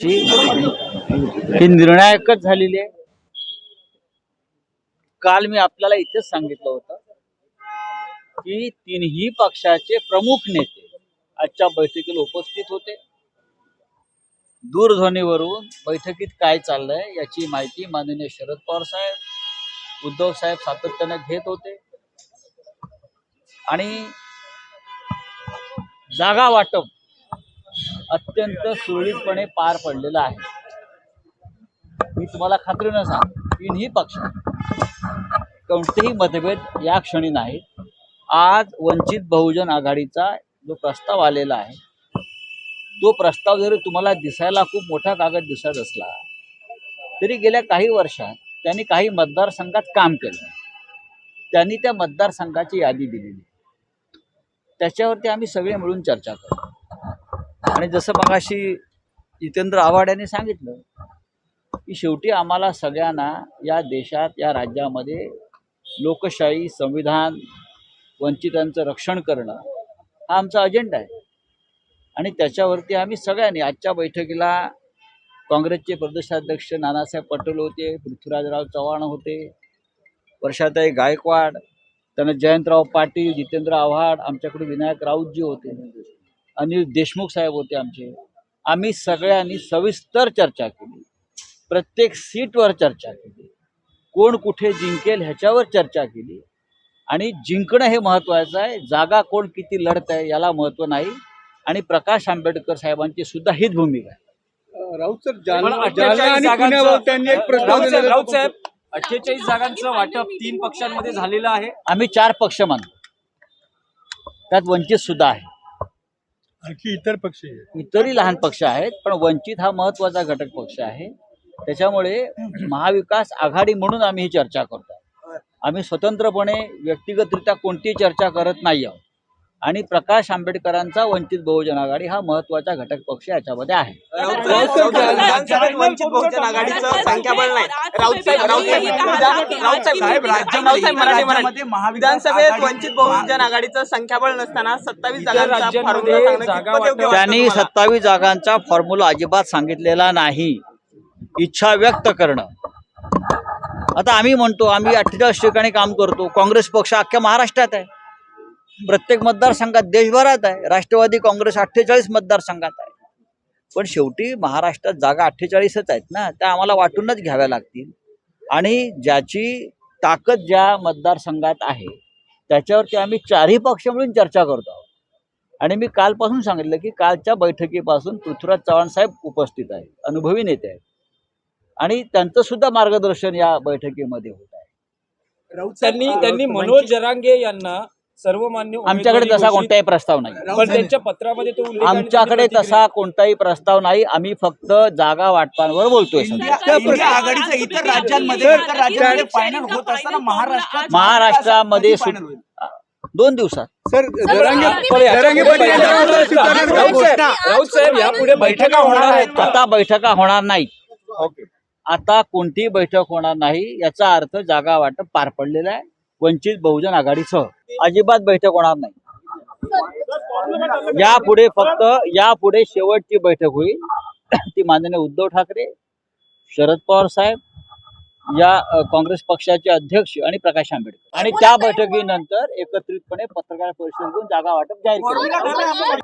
ची ही निर्णायकच झालेली आहे. काल मी आपल्याला इथेच सांगितलं होतं की तीनही पक्षाचे प्रमुख नेते आजच्या बैठकीला उपस्थित होते. दूरध्वनीवरून बैठकीत काय चाललंय याची माहिती माननीय शरद पवार साहेब उद्धव साहेब सातत्याने घेत होते. आणि जागा वाटप अत्यंत सुरळीतपणे पार पडलेलं आहे. मी तुम्हाला खात्रीनं सांग तीनही पक्ष कोणतेही मतभेद या क्षणी नाहीत. आज वंचित बहुजन आघाडीचा जो प्रस्ताव आलेला आहे तो प्रस्ताव जरी तुम्हाला दिसायला खूप मोठा कागद दिसत असला तरी गेल्या काही वर्षात त्यांनी काही मतदारसंघात काम केलं. त्यांनी त्या मतदारसंघाची यादी दिलेली. त्याच्यावरती आम्ही सगळे मिळून चर्चा करू आणि जसं मगाशी जितेंद्र आव्हाड यांनी सांगितलं की शेवटी आम्हाला सगळ्यांना या देशात या राज्यामध्ये लोकशाही संविधान वंचितांचं रक्षण करणं हा आमचा अजेंडा आहे. आणि त्याच्यावरती आम्ही सगळ्यांनी आजच्या बैठकीला काँग्रेसचे प्रदेशाध्यक्ष नानासाहेब पटेल होते पृथ्वीराजराव चव्हाण होते वर्षाताई गायकवाड त्यानं जयंतराव पाटील जितेंद्र आव्हाड आमच्याकडे विनायक राऊतजी होते. अनिल देशमुख साहेब होते आमचे. आम्ही सगळ्यांनी सविस्तर चर्चा केली. प्रत्येक सीटवर चर्चा केली. कोण कुठे जिंकेल ह्याच्यावर चर्चा केली. आणि जिंकणं हे महत्त्वाचं आहे. जागा कोण किती लढत आहे याला महत्त्व नाही. आणि प्रकाश आंबेडकर साहेबांची सुद्धा हीच भूमिका आहे. राऊत सर पण जालना 48 जालना आणि जागांचं- पुण्यावर त्यांनी एक प्रस्ताव राऊत साहेब दिलेला राऊत साहेब अठ्ठेचाळीस जागांचं वाटप तीन पक्षांमध्ये झालेलं आहे. आम्ही चार पक्ष मानतो. त्यात वंचित सुद्धा आहे. आणखी इतर पक्ष इतरही लहान पक्ष आहेत पण वंचित हा महत्त्वाचा घटक पक्ष आहे. त्याच्यामुळे महाविकास आघाडी म्हणून आम्ही ही चर्चा करतो आम्ही स्वतंत्रपणे व्यक्तिगतरित्या कोणतीही चर्चा करत नाही आहोत. आणि प्रकाश आंबेडकरांचा वंचित बहुजन आघाडी हा महत्त्वाचा घटक पक्ष याच्यामध्ये आहे राऊत साहेब, विधानसभेत वंचित बहुजन आघाडीचं संख्याबळ नाही वंचित बहुजन आघाडीचं नसताना सत्तावीस जागांचा त्यांनी? सत्तावीस जागांचा फॉर्म्युला अजिबात सांगितलेला नाही इच्छा व्यक्त करणं आता आम्ही म्हणतो आम्ही अठ्ठेचाळीस ठिकाणी काम करतो काँग्रेस पक्ष अख्ख्या महाराष्ट्रात आहे प्रत्येक मतदारसंघात देशभरात आहे. राष्ट्रवादी काँग्रेस अठ्ठेचाळीस मतदारसंघात आहे. पण शेवटी महाराष्ट्रात जागा अठ्ठेचाळीसच आहेत ना त्या आम्हाला वाटूनच घ्याव्या लागतील. आणि ज्याची ताकद ज्या मतदारसंघात आहे त्याच्यावरती आम्ही चारही पक्ष मिळून चर्चा करतो आहोत. आणि मी कालपासून सांगितलं की कालच्या बैठकीपासून पृथ्वीराज चव्हाण साहेब उपस्थित आहेत अनुभवी नेते आहेत. आणि त्यांचं सुद्धा मार्गदर्शन या बैठकीमध्ये होत आहे. राऊत त्यांनी त्यांनी मनोज जरांगे यांना सर्वमान्य आमच्याकडे तसा कोणताही प्रस्ताव नाही. पण त्यांच्या पत्रामध्ये तो आमच्याकडे तसा कोणताही प्रस्ताव नाही. आम्ही फक्त जागा वाटपांवर बोलतोय आघाडीचं इतर राज्यांमध्ये इतर राज्यांमध्ये फायनल होत असताना महाराष्ट्रात महाराष्ट्रामध्ये? दोन दिवसात. सर राऊत साहेब, यापुढे बैठका होणार आहेत आता बैठका होणार ओके. आता कोणतीही बैठक होणार नाही. याचा अर्थ जागा वाटप पार पडलेला आहे. वंचित बहुजन आघाडीसह अजिबात बैठक होणार नाही. यापुढे फक्त यापुढे शेवटची बैठक होईल. ती माननीय उद्धव ठाकरे शरद पवार साहेब या काँग्रेस पक्षाचे अध्यक्ष आणि प्रकाश आंबेडकर. आणि त्या बैठकीनंतर एकत्रितपणे पत्रकार परिषद घेऊन जागा वाटप जाहीर केलं